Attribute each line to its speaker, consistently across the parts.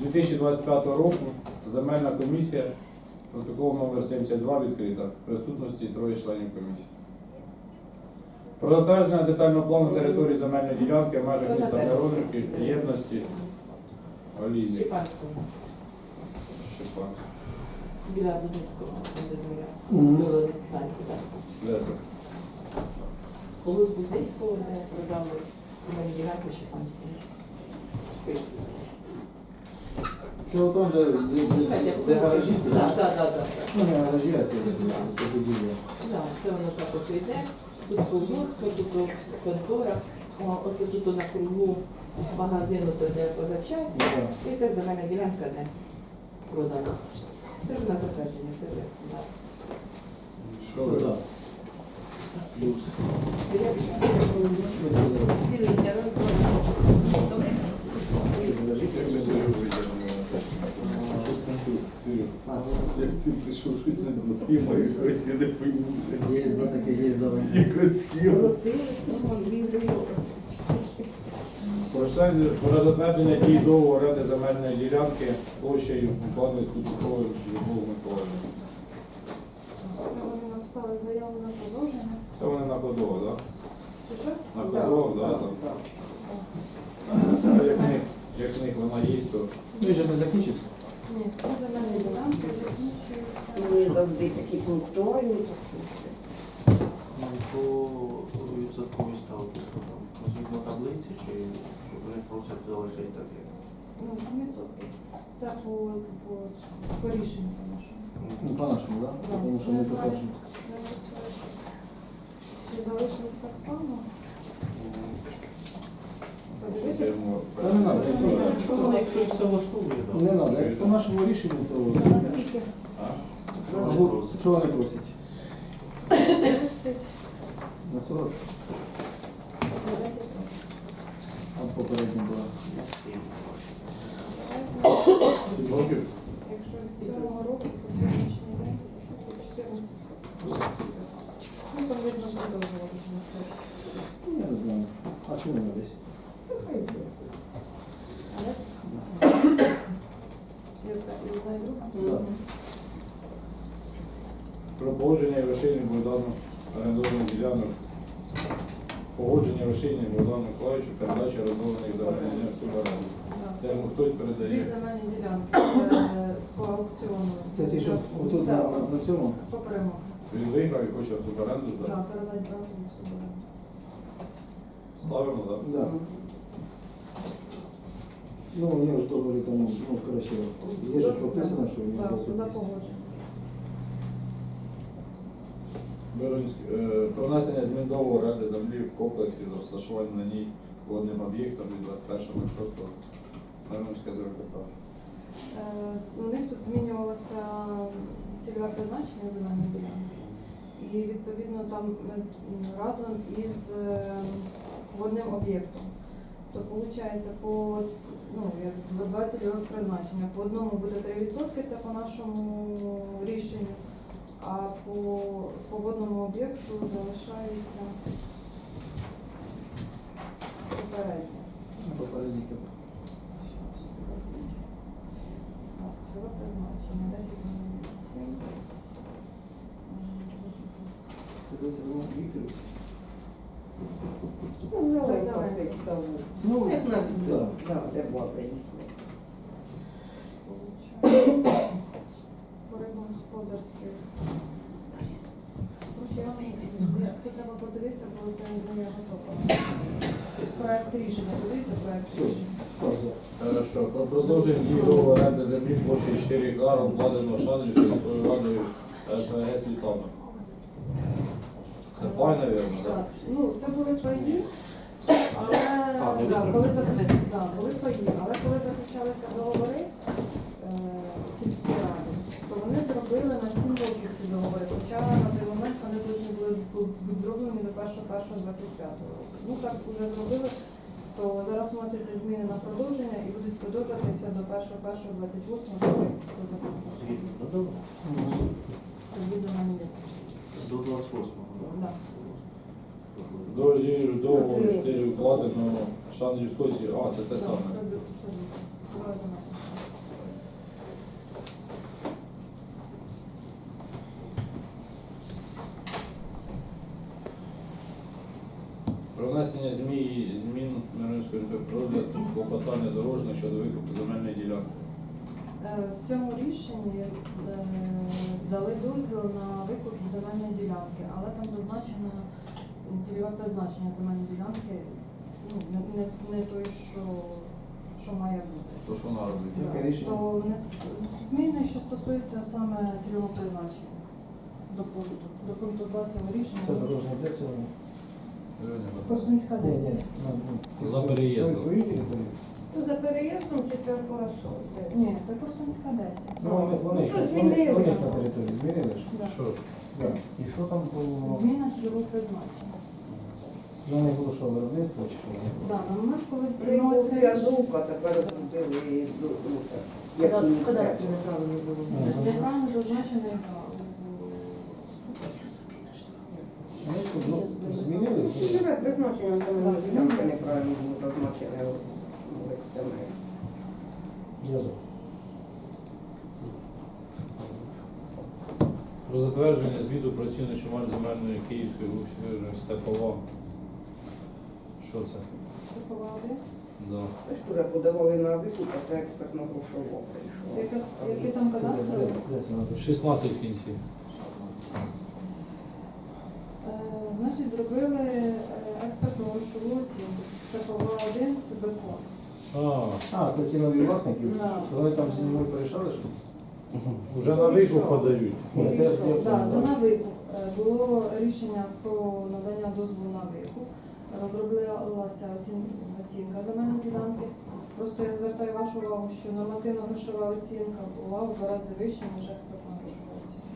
Speaker 1: 2025 року земельна комісія, протокол номер 72 відкрита. В присутності троє членів комісії. Про затвердження детального плану території земельної ділянки в межах міста Миронівки, єдності, Олійник,
Speaker 2: Шипанського,
Speaker 1: Шипанськ.
Speaker 2: біля Бузницького, там де земля. Було від так.
Speaker 1: Де це?
Speaker 2: Коли з Бузницького, де продали земельні ділянки Шипанського.
Speaker 3: Це отам, де, де, де, де гаражі?
Speaker 2: Так, так, так, так.
Speaker 3: Ну, не гаражі, а це це будівля.
Speaker 2: Так, це воно так от йде. Тут колгоспка, тут контора. О, Оце тут на кругу магазину, то де позачасні.
Speaker 3: Ну.
Speaker 2: І це земельна ділянка, де продано. Це ж на затвердження, це вже. да.
Speaker 1: Що ви?
Speaker 3: За. Плюс.
Speaker 2: Дивіться, розбрали.
Speaker 3: Гаражі,
Speaker 1: Як це Серега вийде?
Speaker 3: Щось
Speaker 1: Як з цим прийшов щось не до схема, якось я не пойму.
Speaker 3: Є, да, таке є, давай.
Speaker 1: Якось схема. Про затвердження дій договору оренди земельної ділянки площею укладної з Кутюковою Любовою Миколаївною.
Speaker 4: Це вони написали заяву на продовження.
Speaker 1: Це вони на Ходово, так?
Speaker 4: Чи що?
Speaker 1: На Ходово, так? Там. Як в них, вона є, то
Speaker 3: Ну, вже не закінчиться?
Speaker 4: Ні, це
Speaker 5: завжди такі пунктуальні.
Speaker 6: Ну, по відсотковій ставці, що там, згідно таблиці, чи що вони просять залишити таке?
Speaker 4: Ну, 7%. Це по, по, по рішенню по-нашому.
Speaker 3: Ну, по-нашому, так?
Speaker 4: Да.
Speaker 3: Тому що ми
Speaker 4: розповіщуся. Чи залишилось так само?
Speaker 3: Та не надо, якщо-.
Speaker 6: Що воно, влаштовує, так.
Speaker 3: Не треба, як по нашому рішенню, то...
Speaker 4: Наскільки?
Speaker 1: А?
Speaker 6: Що вони просять?
Speaker 3: Що На 40?
Speaker 4: 10
Speaker 3: А попередньо.
Speaker 1: Сім?
Speaker 4: Якщо від цього року, то сьогоднішній день це скільки? 14. Ну, там видно продовжуватися на.
Speaker 3: Ну, Я не знаю. А чому не десь?
Speaker 4: Але я так і.
Speaker 1: Про погодження Євшині Богдану орендованих ділянок. Погодження Євшині Богдану Миколаївичу передача роздованих земельних суборенду.
Speaker 4: Да.
Speaker 1: Це йому хтось
Speaker 4: Дві
Speaker 1: передає.
Speaker 4: земельні ділянки е, по аукціону.
Speaker 3: Це ті, що отут на,
Speaker 4: Так,
Speaker 3: на цьому?
Speaker 4: По перемогу.
Speaker 1: Він виграв і хоче суборенду здати.
Speaker 4: Так, передать брату в собою.
Speaker 1: Ставимо, так?
Speaker 3: Да. Ну, у нього ж договорі там, ну, коротше, є ж прописано, що він
Speaker 4: Так, за погодження.
Speaker 1: Миронський, е, Про внесення змін до оренди землі в комплексі з розташуванням на ній водним об'єктом від 21.06 Миронська ЗРКП.
Speaker 4: Е, У них тут змінювалося цільове призначення земельної ділянки. І відповідно там м, разом із е, водним об'єктом. То виходить по ну, як 20 років призначення. По одному буде 3%, це по нашому рішенню, а по, по водному об'єкту залишається попереднє.
Speaker 3: Ну, Попередній
Speaker 4: Так, цільове призначення 10 мільйонів.
Speaker 3: Це де це було Вікторович?
Speaker 5: Ну, Цей стол.
Speaker 3: Ну,
Speaker 5: Як на
Speaker 3: да.
Speaker 5: да, де
Speaker 4: я вам- Це треба подивитися, бо це не я готова. Проект рішення, подивіться проект рішення.
Speaker 1: Хорошо. Про продовження дії договору оренди землі площею 4 гектара, обкладеного Шандрівською сільською радою СВГ Світлана. Це пай, мабуть, так?
Speaker 4: Так, ну це були паї, але да, коли заключалися, да, були паї, але коли заключалися договори е, в сільській раді, то вони зробили на 7 років ці договори, хоча на той момент вони повинні були бу- бути зроблені до 1.1.25 року. Ну так вже зробили, то зараз вносяться зміни на продовження і будуть продовжуватися до 1.1.28 року по закону.
Speaker 6: Ну, добре.
Speaker 4: Дві земельні.
Speaker 6: До 28-го,
Speaker 4: Да.
Speaker 1: До, до 4 укладено шан юскосі. А, це те саме.
Speaker 4: Це вказано. Про
Speaker 1: внесення змій змін Миронівської розгляд клопотання дорожніх щодо викупу земельної ділянки.
Speaker 4: Е, в цьому рішенні е, дали дозвіл на викуп земельної ділянки, але там зазначено цільове призначення земельної ділянки, ну, не, не, не той, що, що має бути.
Speaker 1: То що вона робить?
Speaker 3: Яке рішення?
Speaker 4: То внес- зміни, що стосуються саме цільового призначення до пункту, до пункту 2 цього
Speaker 3: Це
Speaker 4: рішення.
Speaker 3: дорожня де це? воно?
Speaker 4: Корсунська
Speaker 3: Ні,
Speaker 4: 10.
Speaker 3: ні, ну, ну,
Speaker 1: За переїздом.
Speaker 3: Свої території?
Speaker 5: То за переїздом чи це?
Speaker 4: Ні, це Корсунська 10.
Speaker 3: Ну, вони, вони,
Speaker 5: Ну, то
Speaker 3: вони,
Speaker 5: змінили.
Speaker 3: вони ж на території змінили ж.
Speaker 4: Да.
Speaker 1: Що?
Speaker 3: Да. І що там було?
Speaker 4: Зміна цільового призначення.
Speaker 3: Ну, не було що виробництво чи що?
Speaker 4: Да, на момент, коли
Speaker 5: Прибув
Speaker 4: приймалося
Speaker 5: зв'язок, а тепер зробили ну, ну, так, як
Speaker 2: Кадастрі
Speaker 5: треба.
Speaker 2: неправильно було.
Speaker 4: Це правильно зазначений
Speaker 3: Ну, що, ну, змінили?
Speaker 5: Призначення там ділянки неправильно було зазначене в XML.
Speaker 3: Я за.
Speaker 1: Про затвердження звіту про ціну чумаль земельної Київської фірми Степова. Що це? Да.
Speaker 5: Це ж туди подавали на викуп, а це експертно грошово прийшло.
Speaker 4: Який там
Speaker 3: надо?
Speaker 1: 16 в кінці.
Speaker 4: Е, Значить, зробили е, експертну грошову оцінку. Степова 1 це бекон.
Speaker 1: А,
Speaker 3: А, це ці нові власники?
Speaker 4: Да.
Speaker 3: Вони там зі мною порішали, що?
Speaker 1: Вже на викуп подають.
Speaker 3: Де
Speaker 4: Так, це на викуп. Е, Було рішення про надання дозволу на викуп. Розроблялася оцін- оцінка земельної ділянки. Просто я звертаю вашу увагу, що нормативна грошова оцінка була в два рази вища, ніж експертна грошова оцінка.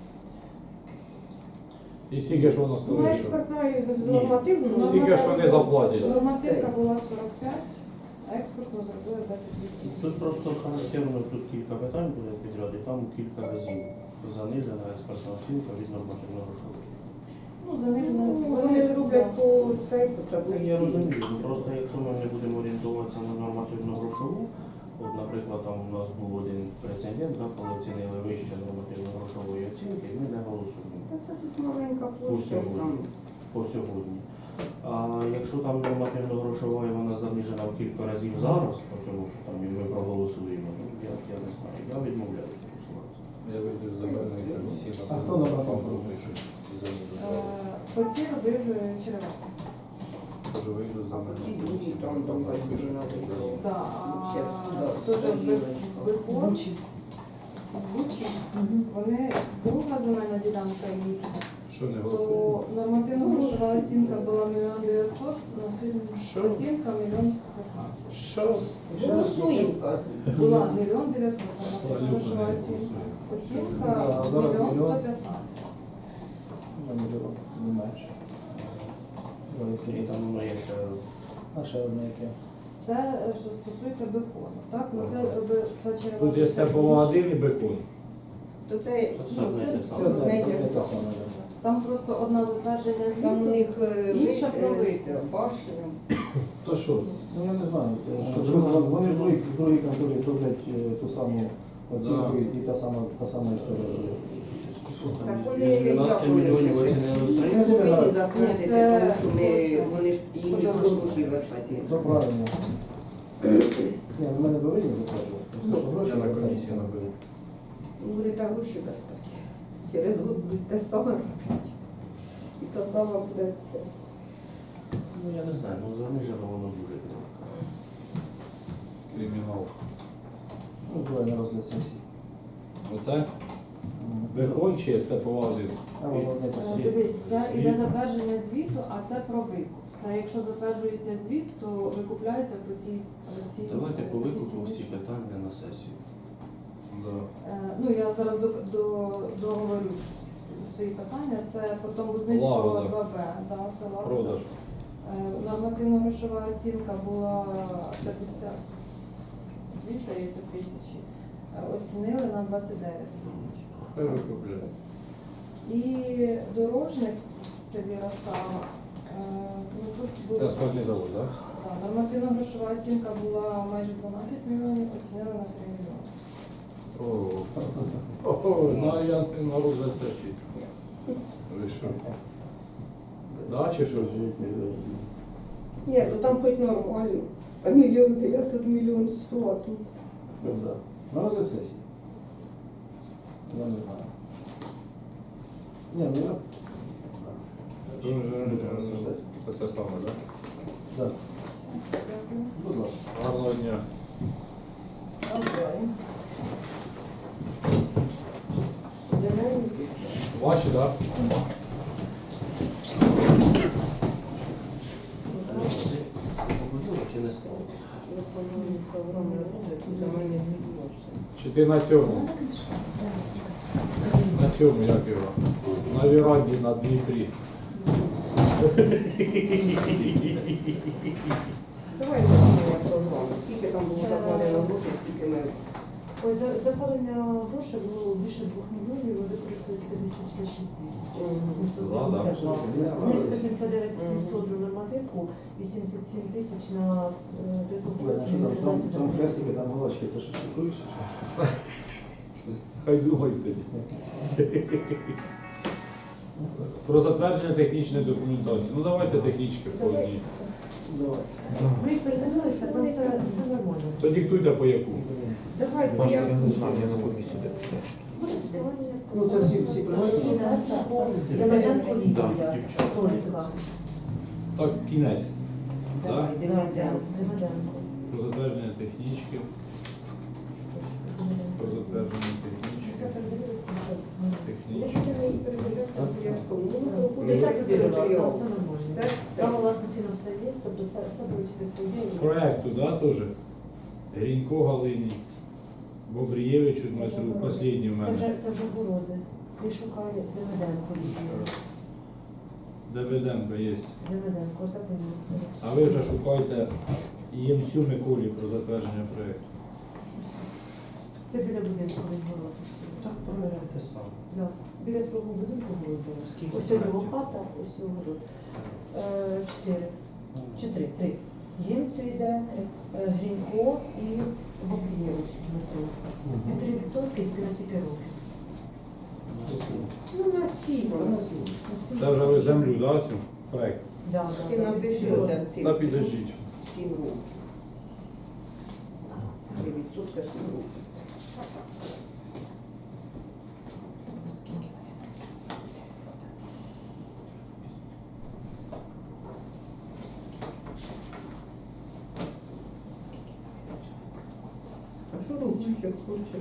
Speaker 1: І скільки ж воно
Speaker 5: Ну,
Speaker 1: стоїть?
Speaker 5: і нормативна.
Speaker 1: Скільки ж вони заплатять?
Speaker 4: Нормативка була 45, а експертну зробили 28.
Speaker 6: Тут просто характерно тут кілька питань буде підряд, і там кілька разів занижена експертна оцінка від нормативно-грошової.
Speaker 4: Ну, занижена.
Speaker 5: Ну, Вони зроблять по цей, по
Speaker 6: Ну,
Speaker 5: таблиці.
Speaker 6: Я розумію, ну, просто якщо ми не будемо орієнтуватися на нормативну грошову, от, наприклад, там у нас був один прецедент, да, коли оцінили вище нормативно-грошової оцінки, і ми не голосуємо
Speaker 5: Та це тут маленька
Speaker 6: по
Speaker 5: площа, там.
Speaker 6: По сьогодні. А якщо там нормативно-грошова і вона занижена в кілька разів зараз, по цьому що там і ми проголосуємо, ну я, я не знаю, я відмовляюся голосувати.
Speaker 1: Я вийду з земельної комісії.
Speaker 3: А хто на робить?
Speaker 4: Е, По цій робив е, Черевак.
Speaker 1: Тоже вийду з земельної комісії.
Speaker 5: там там батьки на вийшло.
Speaker 4: Да,
Speaker 5: Щас,
Speaker 4: а
Speaker 5: да,
Speaker 4: теж
Speaker 5: Дагілочка.
Speaker 4: виход з Вони друга земельна ділянка їхня,
Speaker 1: Що не голосує?
Speaker 4: то нормативна грошова оцінка була мільйон дев'ятсот, на сьогодні оцінка мільйон сто п'ятнадцять.
Speaker 1: Що?
Speaker 5: Голосуємо, кажуть.
Speaker 4: Була мільйон дев'ятсот,
Speaker 1: Та
Speaker 4: нормативна
Speaker 1: Люба
Speaker 4: грошова оцінка. Оцінка мільйон сто
Speaker 3: мільйон?
Speaker 4: п'ятнадцять.
Speaker 3: Ну, не менше.
Speaker 6: І
Speaker 3: сюди.
Speaker 6: там воно є ще
Speaker 3: А ще одне яке.
Speaker 4: Це е, що стосується бекону. Так, ну це роби це Черевак.
Speaker 1: Тут є степова один і бекон.
Speaker 5: То це
Speaker 6: Це одне те
Speaker 3: Це
Speaker 6: саме.
Speaker 3: одне те саме.
Speaker 4: Там просто одна затвердження
Speaker 5: там у
Speaker 4: звіту.
Speaker 5: них е,
Speaker 4: Інша
Speaker 5: ви- е,
Speaker 4: викуп.
Speaker 5: башня.
Speaker 1: То що?
Speaker 3: Ну я не знаю,
Speaker 6: Ну,
Speaker 3: що
Speaker 6: що
Speaker 3: вони- вони в другій, в другій конторі зроблять е, ту саму оцінку
Speaker 1: Да.
Speaker 3: і та сама, та сама історія.
Speaker 5: Так вони
Speaker 6: 12
Speaker 5: як
Speaker 6: мільйонів
Speaker 5: вони
Speaker 6: оцінили
Speaker 5: Ми повинні затвердити,
Speaker 4: це
Speaker 5: тому що ми, вони ж їм
Speaker 4: Подорожче.
Speaker 5: гроші вертати.
Speaker 3: То правильно. Ні, ну, ми не повинні затверджувати. Просто, що гроші
Speaker 1: Я на комісії наберу.
Speaker 5: Ну, Буде та гроші вертати. Через год будуть те саме робити. І те саме буде це.
Speaker 6: Ну я не знаю, ну занижено воно дуже.
Speaker 1: Кримінал.
Speaker 3: Ну, давай на розгляд сесії.
Speaker 1: Оце бекон чи степова один?
Speaker 3: А воно
Speaker 4: Е. Дивись, це іде затвердження звіту, а це про викуп. Це якщо затверджується звіт, то викупляється по цій по цій-
Speaker 6: Давайте по
Speaker 4: по
Speaker 6: викупу всі питання на сесію.
Speaker 1: Да.
Speaker 4: Е, Ну я зараз до, до, договорю свої питання. Це потім Бузницького
Speaker 1: Лагода.
Speaker 4: 2Б, да, це лагода.
Speaker 1: Продаж.
Speaker 4: Е, Нормативна грошова оцінка була 50 дві, здається, тисячі. Е, Оцінили на 29 тисяч.
Speaker 1: Хай викупляє.
Speaker 4: І дорожник в селі Росава. е, ну, тут було-
Speaker 1: Це асфальтний завод, так?
Speaker 4: Так, Нормативна грошова оцінка була майже 12 мільйонів, оцінили на 3 мільйони.
Speaker 1: О, О, на, я на розгляд сесії. Ви що? Да, чи що?
Speaker 5: Ні, то там хоч нормально. А мільйон дев'ятсот, мільйон сто, а тут.
Speaker 3: Ну, да. На розгляд сесії. Я не знаю. Ні, ну я.
Speaker 1: Дуже,
Speaker 3: розсуждати.
Speaker 1: Це це саме, так?
Speaker 3: Да. Будь ласка.
Speaker 1: Гарного дня. Ваші, так?
Speaker 6: Чи
Speaker 1: ти на цьому? На цьому, як його? На віранді на Дніпрі.
Speaker 5: Давай зробимо програму. Скільки там було закладено грошей, скільки ми.
Speaker 7: Ой, за закладення грошей було більше 2 мільйонів, ви використали тільки 256 тисяч. 782. З них 179 700 на нормативку і 77 тисяч на е,
Speaker 3: там, хрестики, там галочки, це що шикуєш?
Speaker 1: Хай думають тоді. Про затвердження технічної документації. Ну давайте технічки по одній.
Speaker 3: Давай.
Speaker 7: Ми передивилися, там все, все нормально.
Speaker 1: То диктуйте по яку.
Speaker 5: Давай, я...
Speaker 7: Ситуація.
Speaker 3: Ну це всі, всі прийшли.
Speaker 7: Демиденко Лідія,
Speaker 6: Так.
Speaker 1: Так, кінець.
Speaker 5: Давай,
Speaker 1: Так?
Speaker 5: Демиденко.
Speaker 1: Про затвердження технічки. Про затвердження технічки. Технічки.
Speaker 5: там.
Speaker 7: Там власності на тобто все, все буде тільки своє.
Speaker 1: Проекту, да, теж? Грінько Галині. Бобрієвичу Дмитру. Послідній в
Speaker 7: Це
Speaker 1: мене.
Speaker 7: вже, це вже городи. Ти шукає Демиденко.
Speaker 1: Давиденко є.
Speaker 7: Демиденко, це помітно.
Speaker 1: А ви вже шукаєте Ємцю Миколі про затвердження проєкту.
Speaker 7: Це біля будинку город.
Speaker 6: Так, провіряйте сам.
Speaker 7: Да. Біля свого будинку город.
Speaker 6: Скільки
Speaker 7: Ось його хата, ось його город. Е, Чотири. Чи три? Три. Ємцю йде, е, Грінько і Бобрієвич Дмитро. І три відсотки і на років.
Speaker 5: Ну, на сім.
Speaker 1: Це вже ви землю, да, цю проєкт?
Speaker 7: Да,
Speaker 5: І
Speaker 7: да, да.
Speaker 5: напиши
Speaker 7: Город.
Speaker 5: оця.
Speaker 1: Та підождіть.
Speaker 5: Сім років. Три відсотка сім років. А що робить, як хоче?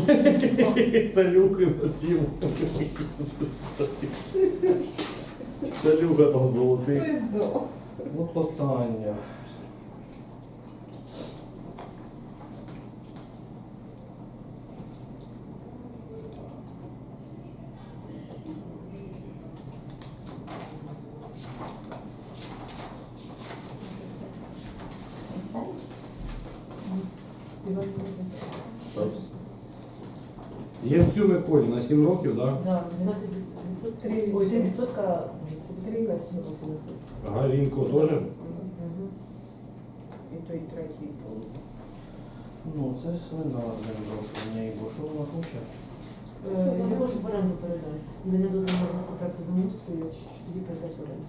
Speaker 7: Джерельний.
Speaker 1: Це люки на тім. Це люка там золотий.
Speaker 5: Пизда.
Speaker 6: Клопотання.
Speaker 7: Іван Левець.
Speaker 1: Ємцю Миколі на 7 років, так?
Speaker 7: Да, 12 відсотків. Ой, 3 відсотка. Три сім років.
Speaker 1: Гарінко теж?
Speaker 5: І той третій.
Speaker 6: Ну, це свинарне грошення, бо що вона хоче?
Speaker 7: Е, Я можу в оренду передати. Мене дозволили на проекту замустрою, що тоді передати в оренду.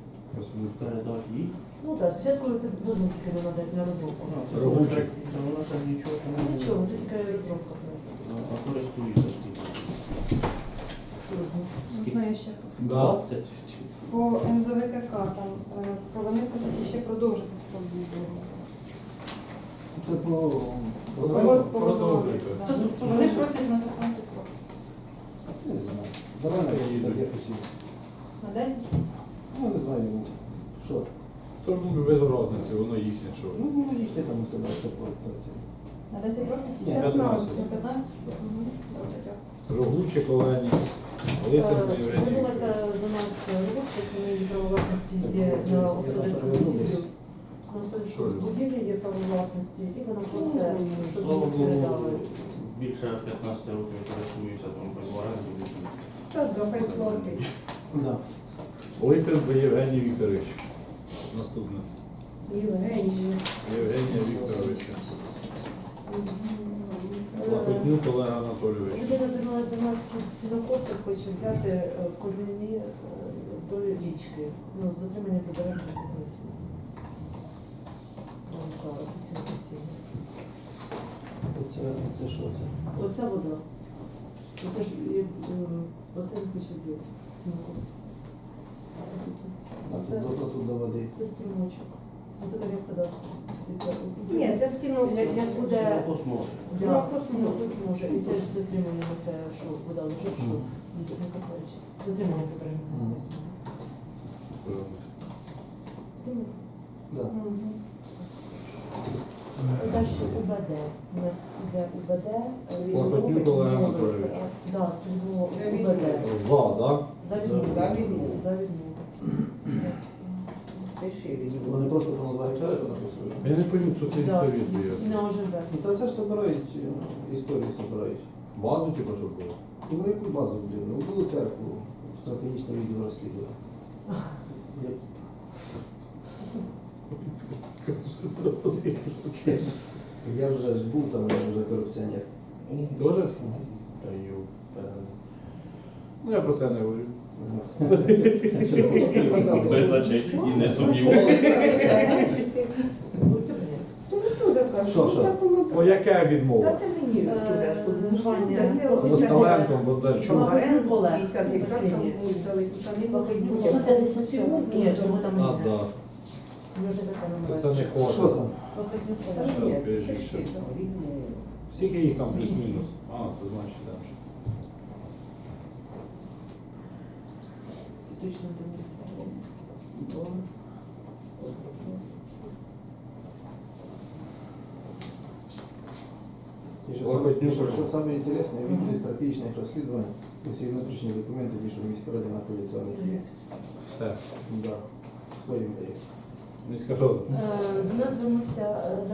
Speaker 6: Передати їй?
Speaker 7: Ну так, спочатку це дозвіл тільки не надати на розробку.
Speaker 6: Ну, це вона- там нічого не
Speaker 7: Нічого, це тільки розробка.
Speaker 6: А користується.
Speaker 4: Можна я ще?
Speaker 1: Да.
Speaker 6: 20
Speaker 4: По МЗВКК там е, про вони просять ще продовжити строк дії договору.
Speaker 3: Це по...
Speaker 4: по По-
Speaker 1: Продовжуйте.
Speaker 4: Тобто вони просять на 15 років.
Speaker 3: Не знаю. Давай на так як усі.
Speaker 4: На 10?
Speaker 3: Ну, не знаю, що.
Speaker 1: То ну, без розниці, воно їхнє, що.
Speaker 3: Ну, ну, їхні там у себе все по.
Speaker 4: На 10 років?
Speaker 3: Ні,
Speaker 1: 15.
Speaker 4: На 15? Мгм. Добре, дякую.
Speaker 7: Звернулася до нас Рубчик, вони є правовласності є на господарському будівлю. На господарському
Speaker 1: Що?
Speaker 7: будівлі є право власності, і вона просить, щоб
Speaker 6: Слава
Speaker 7: їм передали.
Speaker 6: Більше 15 років користуються там оренді.
Speaker 5: Це давай платить.
Speaker 3: Да.
Speaker 1: Лисенко Євгеній Вікторович. Наступне.
Speaker 5: Євгеній.
Speaker 1: Євгенія Вікторовича. Лапотнюк Олег Анатолійович.
Speaker 7: Людина звернулася до нас тут сінокосик, хоче взяти е, в козині е, до річки. Ну, з отримання смислу. така офіційна.
Speaker 3: Оце, це що це?
Speaker 7: Оце вода. Оце ж і, е, оце він хоче зробити. Сінокос.
Speaker 3: А
Speaker 7: Це-
Speaker 3: тут до, тут до води.
Speaker 7: Це стрімочок. Оце так як.
Speaker 5: Ні, це стіну.
Speaker 7: Як, як буде
Speaker 6: Сінокос може.
Speaker 7: Сінокос може. І це ж дотримання, це що вода лежить, що не касаючись. Дотримання смуги.
Speaker 3: Да.
Speaker 7: Далі УБД. У нас іде УБД. е,
Speaker 1: Олег Анатолійович.
Speaker 7: Так, це було
Speaker 5: За
Speaker 7: УБД.
Speaker 1: За, да?
Speaker 7: За відмову.
Speaker 5: За відмову.
Speaker 3: Вони просто там два гектари туди посадили.
Speaker 1: Я не пам'ятаю, що це
Speaker 7: Да.
Speaker 1: відповідає.
Speaker 7: На ОЖБ.
Speaker 3: Ну, та це ж собирають, е, історію собирають.
Speaker 1: Базу, типу, щоб було.
Speaker 3: Ну, яку базу, блін? Ну, було церкву, стратегічне відділ розслідування. Як? Я вже ж був там, я вже корупціонер.
Speaker 1: Тоже?
Speaker 6: Та ю, певно.
Speaker 1: Ну, я про це не говорю.
Speaker 6: Ви, і не
Speaker 5: теж
Speaker 3: Що, що?
Speaker 1: О, яка
Speaker 5: Та
Speaker 1: відмова?
Speaker 5: це мені.
Speaker 1: Москаленко, Бондарчук.
Speaker 7: Олег,
Speaker 5: 50 гектар там будуть дали, там не може бути.
Speaker 7: 157. Ні, того там не
Speaker 1: да.
Speaker 7: Може така
Speaker 1: То Це не
Speaker 3: Що там?
Speaker 5: Та
Speaker 1: скажіть,
Speaker 5: там.
Speaker 1: Скільки їх там плюс-мінус? А, то значить там
Speaker 3: саме-
Speaker 1: ну,
Speaker 3: що-
Speaker 1: що?
Speaker 3: Що саме інтересне, в відділі стратегічних розслідувань усі внутрішні документи, ті, в міській раді знаходяться, у.
Speaker 1: Все.
Speaker 3: Да. Хто їм дає?
Speaker 1: Міська рада.
Speaker 7: Е, До нас звернувся е,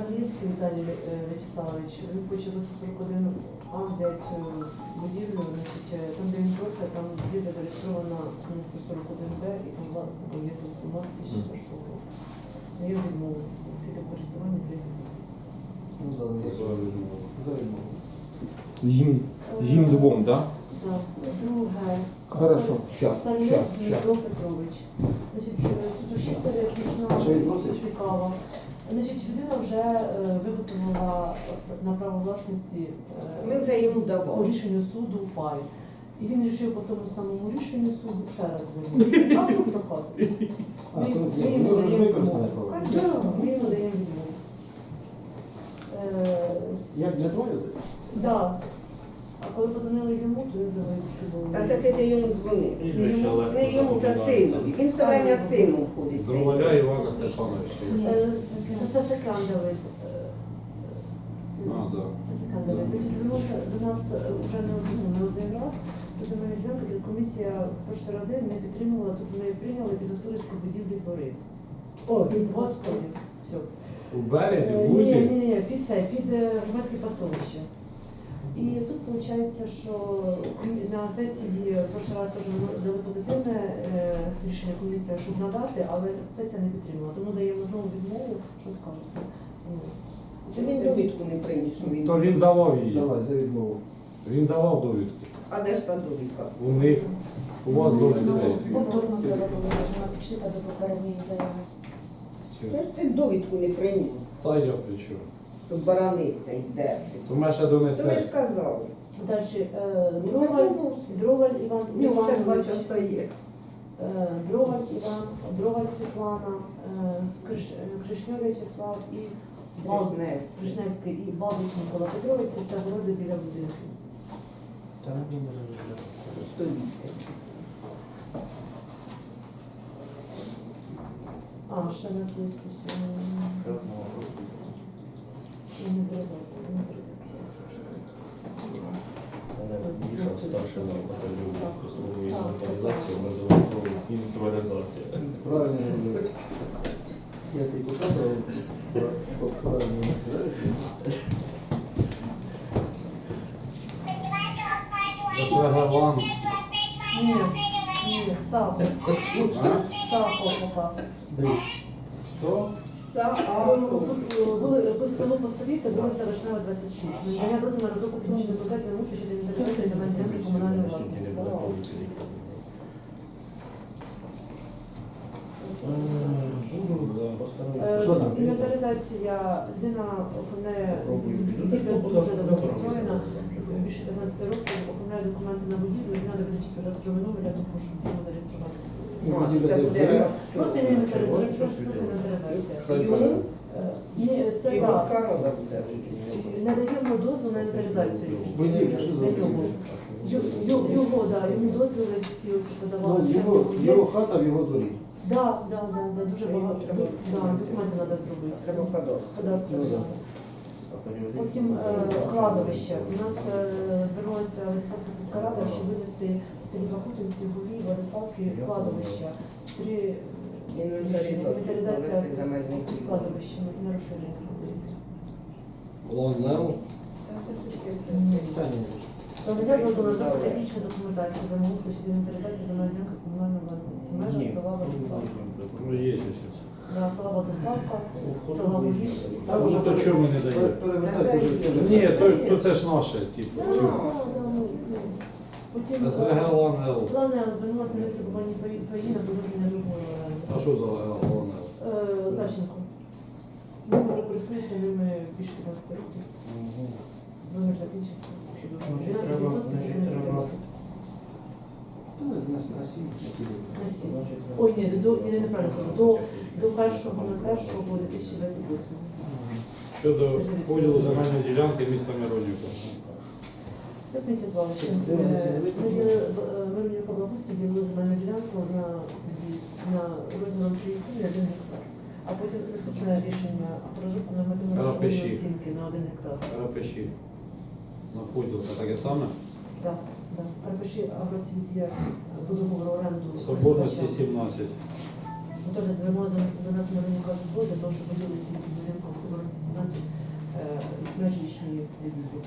Speaker 7: Віталій е, Вячеславович. Він хоче в 41 А взяти е, будівлю, значить, е, там, де він просить, там будівля зареєстрована з 141 Б, і там власне є тут сума 2001 року. Ну, я відмовив. Скільки користування третій посіб.
Speaker 3: Ну, да, я
Speaker 1: За відмову.
Speaker 3: За відмову.
Speaker 1: Їм, їм двом, так?
Speaker 7: Так. Друге.
Speaker 1: Хорошо,
Speaker 7: Самець
Speaker 1: щас,
Speaker 7: Дмитро Петрович. Значить, е, тут ще історія смішна, цікава. Значить, людина вже е, виготовила на право власності е,
Speaker 5: Ми вже йому
Speaker 7: по
Speaker 5: давали.
Speaker 7: рішенню суду пай. І він рішив по тому самому рішенню суду ще раз звернутися. А тут доказує.
Speaker 3: А, то ні, ну, вже ж
Speaker 7: даємо
Speaker 3: право.
Speaker 7: Так, Ми йому даємо відмову. Е, с-
Speaker 3: Як не двоє?
Speaker 7: Да. А коли позвонили йому, то він зробив.
Speaker 5: Та це ти не йому дзвонив.
Speaker 6: Прізвище.
Speaker 5: Не йому, це синові. Він все время з сином ходить.
Speaker 1: Дроволя Івана Степановича.
Speaker 7: Е, Це це секандовий.
Speaker 1: А, да.
Speaker 7: Це секандовий. Значить, звернувся до нас е, вже не один, не один раз. До земельної ділянки комісія перші рази не підтримувала, тут ми прийняли під будівлі двори. О, під господи. Все.
Speaker 1: У березі,
Speaker 7: Е,
Speaker 1: в
Speaker 7: Ні,
Speaker 1: Лузі.
Speaker 7: ні, ні, під це, під е, громадське пасовище. І тут виходить, що на сесії в прошлий раз теж дали позитивне е, рішення комісія, щоб надати, але сесія не підтримала. Тому даємо знову відмову, що скажете. Ну,
Speaker 5: Це він довідку не приніс, що він.
Speaker 1: То він давав її.
Speaker 3: Давай, за відмову.
Speaker 1: Він давав довідку.
Speaker 5: А де ж та довідка?
Speaker 1: У них, у вас довідка.
Speaker 8: Повторно треба було на підшита до попередньої заяви.
Speaker 5: Де ж ти довідку не приніс?
Speaker 1: Та я плечу.
Speaker 5: Бараниця йде.
Speaker 1: То ще
Speaker 5: То ви
Speaker 1: донесе.
Speaker 5: ж казали.
Speaker 7: Далі. Е,
Speaker 5: Ну,
Speaker 7: Дроваль, Іван
Speaker 5: ще два
Speaker 7: Степанович.
Speaker 5: часа є.
Speaker 7: Е, Дроваль Іван, Дроваль Світлана, е, Криш- е, Кришньов Вячеслав і Бал-
Speaker 5: Кришневський.
Speaker 7: Кришневський і Бабик Микола Петрович, це все городи біля будинку.
Speaker 6: Та не може розглядати.
Speaker 5: Століття.
Speaker 7: А, ще нас є е,
Speaker 6: більше старший на батальйоні послугової інвентаризації, ми зробили інвентаризація.
Speaker 3: Правильно зробили. Я тобі показував, правильно.
Speaker 1: Це Свегаван.
Speaker 7: Ні, ні, САП. САП ОПК.
Speaker 1: Хто?
Speaker 7: Були село Постовіти, вулиця Вишнева, 26. Надання дозволу на розробку технічної документації науки щодо інвентаризації земельної комунальної власності. Е,
Speaker 3: Що там?
Speaker 7: Інвентаризація, людина оформляє дуже добре построєна, більше 15 років оформляє документи на будівлю, і треба визначити кадастровий номер для того, щоб його зареєструвати.
Speaker 3: Ну, вбере.
Speaker 7: Просто інвентаризація, просто інвентаризація.
Speaker 5: Йому.
Speaker 7: Е, Ні, це так.
Speaker 5: міська рада
Speaker 7: дозвіл на інвентаризацію. Ю- Його, да, йому дозвіли всі ось подавали.
Speaker 3: Ну, його, його хата в його дворі.
Speaker 7: Да, да, да, да, дуже багато.
Speaker 5: треба.
Speaker 7: Да, документи треба зробити.
Speaker 5: Треба ходок.
Speaker 7: Кадастр.
Speaker 3: Ну, да.
Speaker 7: Потім е, кладовище. У нас е, звернулася Олександра сільська рада, щоб вивезти в селі Бахутинці, Гулі, Владиславки кладовища. Три
Speaker 5: Інвентаризація.
Speaker 7: інвентаризація
Speaker 5: пай.
Speaker 7: кладовища і на розширення.
Speaker 1: Лонел.
Speaker 3: Та ні.
Speaker 7: Надання дозволу на технічну документацію за мову щодо інвентаризації земельної комунальної власності. В межах села Владиславка.
Speaker 1: Ну, є щось.
Speaker 7: Да, села Владиславка, села Гулі. і
Speaker 1: Ну, то чому не дає? Ні, то, то це ж наше, типу.
Speaker 7: Ну, ну, ну. Е,
Speaker 1: СВГ Лонел.
Speaker 7: Плани звернулася на витребування паї на продовження другої оренди.
Speaker 1: А що за Лонел?
Speaker 7: Е, Левченко. Він вже користується ними більше 15 років. Номер закінчився.
Speaker 6: Значить, треба- значить, треба-
Speaker 7: років.
Speaker 3: На на сім, на сім.
Speaker 7: На сім. Ой, ні, до, ні, не неправильно кажу. До, до першого на першого 2028.
Speaker 1: Щодо поділу земельної ділянки міста Миронівка.
Speaker 7: Це сміттєзвалище. Е? Ми е, Миронівка області ділили земельну ділянку на, на розділом 37 на 1 гектар. А потім наступне рішення про розробку нормативної
Speaker 1: Рапиші.
Speaker 7: грошової оцінки на 1 гектар.
Speaker 1: Рапеші. На поділ це таке саме?
Speaker 7: Так, так. Агросвіт є по договору оренду.
Speaker 1: Соборності
Speaker 7: користувача.
Speaker 1: 17.
Speaker 7: Ми теж звернули до, до нас Мариніка Житло для того, щоб виділити будинком Соборності 17 е, межі їхньої будівлі.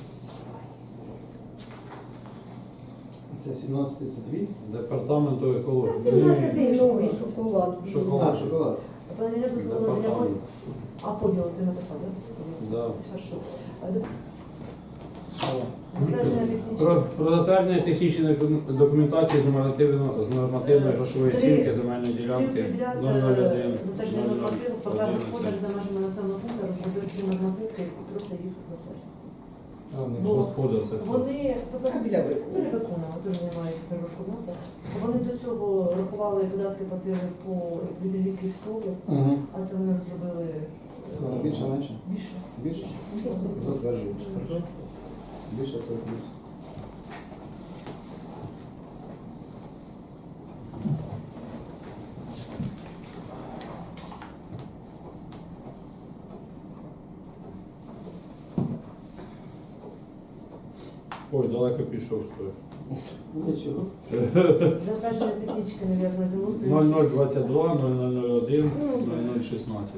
Speaker 3: Це 17 це твій?
Speaker 1: Департаменту
Speaker 5: Та
Speaker 1: екології.
Speaker 5: 17 новий шоколад.
Speaker 1: Шоколад.
Speaker 3: А, шоколад.
Speaker 7: Пане я дозволила А поділ ти написав, так?
Speaker 1: Да.
Speaker 7: Хорошо. А, де- Затвердження
Speaker 1: Про, про затвердження технічної документації з нормативно- з нормативної грошової оцінки земельної ділянки 001.
Speaker 7: Затвердження нормативу, поки господар за межами населеного пункту на пункти і просто їх затвердити.
Speaker 1: Господар це?
Speaker 7: Вони
Speaker 5: Так для виконання.
Speaker 7: вони виконали, теж немає експерименту в. Вони до цього рахували податки платили по від Львівської області, а це вони розробили е,
Speaker 3: Більше, менше?
Speaker 7: більше.
Speaker 3: Більше? Затверджуємо. Більше це плюс.
Speaker 1: Ой, далеко пішов стой.
Speaker 3: Нічого.
Speaker 7: Затвердження технічки, мабуть, землеустрою.
Speaker 1: 0022, 0001, 0016.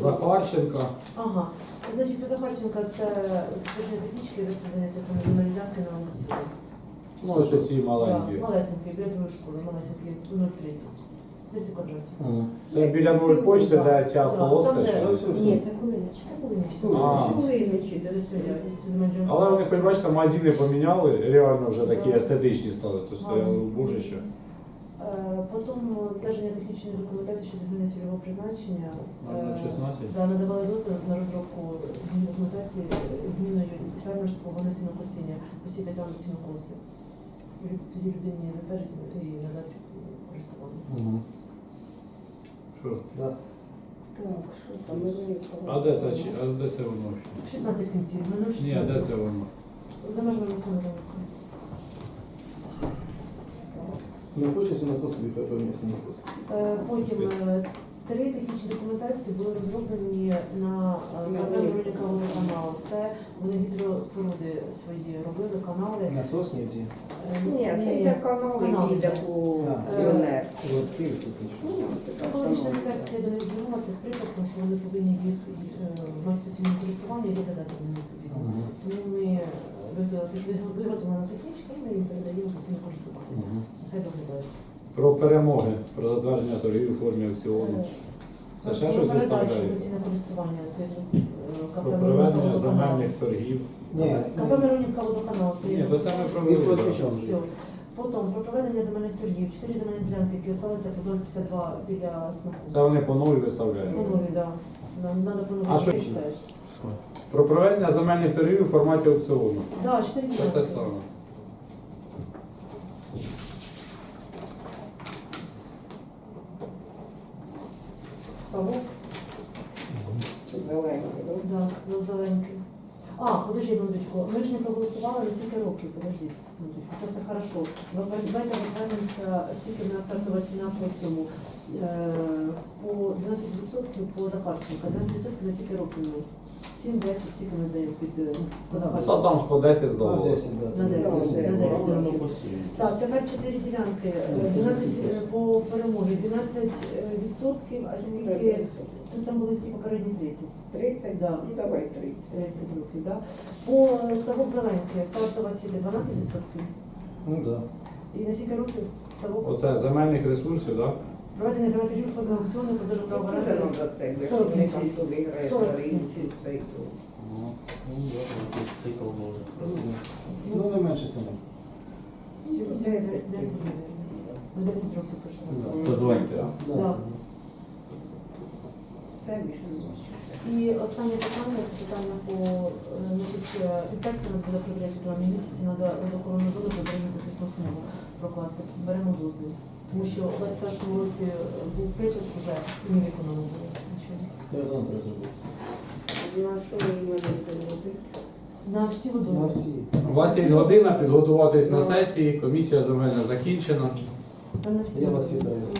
Speaker 1: Захарченка.
Speaker 7: Ага. Значить, по Захарченка це затвердження технічки розподіляється саме земельні ділянки на аукціон.
Speaker 1: Ну, ось ці маленькі.
Speaker 7: Да, Малесенький, біля другої школи, малесенький, 0,30. 10 квадратів.
Speaker 1: Це біля нової почти, де ця полоска
Speaker 7: там, де-
Speaker 8: Ні, це Кулинич.
Speaker 7: Це.
Speaker 1: А.
Speaker 7: Де розстріляють земельні.
Speaker 1: Але вони, хоч бачите, магазини поміняли, реально вже такі естетичні стали, то стояли у божище.
Speaker 7: Е, Потім затвердження технічної документації щодо зміни цільового призначення. Е,
Speaker 1: 016.
Speaker 7: Да, надавали дозвіл на розробку зміни документації е, зміною із фермерського на сінокосіння, посіб'я там сінокоси. Тоді людині затвердити і надати користування.
Speaker 3: Угу.
Speaker 1: Що?
Speaker 3: Да.
Speaker 5: Так, що там?
Speaker 1: А де це, чи- а де це воно?
Speaker 7: 16 кінців,
Speaker 1: Ні, а де це воно?
Speaker 7: За межами міста Миронівки.
Speaker 3: Не хочеться на косу, хай по на косу.
Speaker 7: Е, Потім е, три технічні документації були розроблені на е, програмі канал. Це вони гідроспоруди свої робили, канали.
Speaker 3: На сосні ці.
Speaker 7: Е,
Speaker 5: Ні, це йде канал, який йде по
Speaker 3: А. Київську піч.
Speaker 7: Екологічна інспекція до них звернулася з приписом, що вони повинні їх е, мати постійне користування і виглядати вони.
Speaker 3: Угу.
Speaker 7: Тому ми е, виготовлена технічка, і ми їм передаємо постійне користування. Хай доглядають.
Speaker 1: Про перемоги, про затвердження торгів у формі аукціону. Це ще щось
Speaker 7: Передачу
Speaker 1: виставляє?
Speaker 7: постійне користування. відповідно, е, КП
Speaker 1: Про проведення
Speaker 7: водоканал».
Speaker 1: земельних торгів.
Speaker 3: Ні,
Speaker 7: КП Миронівка водоканал.
Speaker 1: Ні, то це ми провели.
Speaker 3: тут
Speaker 1: так.
Speaker 7: Все. Потім про проведення земельних торгів, чотири земельні ділянки, які залишилися по дому 52 біля СНАПу.
Speaker 1: Це вони по новій виставляють.
Speaker 7: По-нові, да. Нам треба
Speaker 1: А що
Speaker 7: читаєш?
Speaker 1: Про проведення земельних торгів у форматі аукціону.
Speaker 7: Да, чотири
Speaker 1: Це те саме.
Speaker 7: Ставок.
Speaker 5: Зелений, да?
Speaker 7: Да, з- зеленький. А, подожди, минуточку. Ми ж не проголосували на скільки років, подожди, минуточку. Це все хорошо. Давайте розглянемося, скільки в нас стартова ціна по цьому. Е, По 12% по Захарченка. 12% на скільки років ми? 7-10, скільки ми даємо під е, по
Speaker 1: Та там ж по 10
Speaker 3: На 10.
Speaker 7: На 10, на 10 років. Так, тепер 4 ділянки. Е, 12 е, по перемогі, 12 е, відсотків, а скільки? Тут там були тільки попередні 30.
Speaker 5: 30?
Speaker 7: Да.
Speaker 5: Ну давай 30.
Speaker 7: 30 років, да? По е, ставок зеленки, стартова сіля 12%.
Speaker 3: Ну да.
Speaker 7: І на скільки років ставок?
Speaker 1: Оце земельних ресурсів, так?
Speaker 7: Проведення земельних форми аукціону, продажу права
Speaker 5: Це
Speaker 7: оренди.
Speaker 5: нам за це, якщо
Speaker 7: 40
Speaker 5: вони там
Speaker 7: кінців.
Speaker 5: туди грають
Speaker 7: 40 кінців.
Speaker 5: це і то.
Speaker 6: Ну, ну, да, якийсь цикл може.
Speaker 3: Ну не менше саме.
Speaker 7: 10 10 На 10 років вас.
Speaker 1: Це так?
Speaker 7: Да.
Speaker 5: Все більше не.
Speaker 7: І останнє питання це питання по е, значить, е, інспекція нас буде перевіряти в травні місяці, треба водокоронну зону прибережну захисну смугу прокласти. Беремо дозвіл. Тому що у 21 році е, був припис вже і не виконано було нічого.
Speaker 3: Я одно треба забути.
Speaker 5: На що ми?
Speaker 7: На всі
Speaker 3: На
Speaker 7: водойми.
Speaker 3: всі.
Speaker 1: У вас є година підготуватись на сесії, комісія земельна закінчена.
Speaker 7: На всі
Speaker 3: Я вас
Speaker 7: водойми.
Speaker 3: вітаю.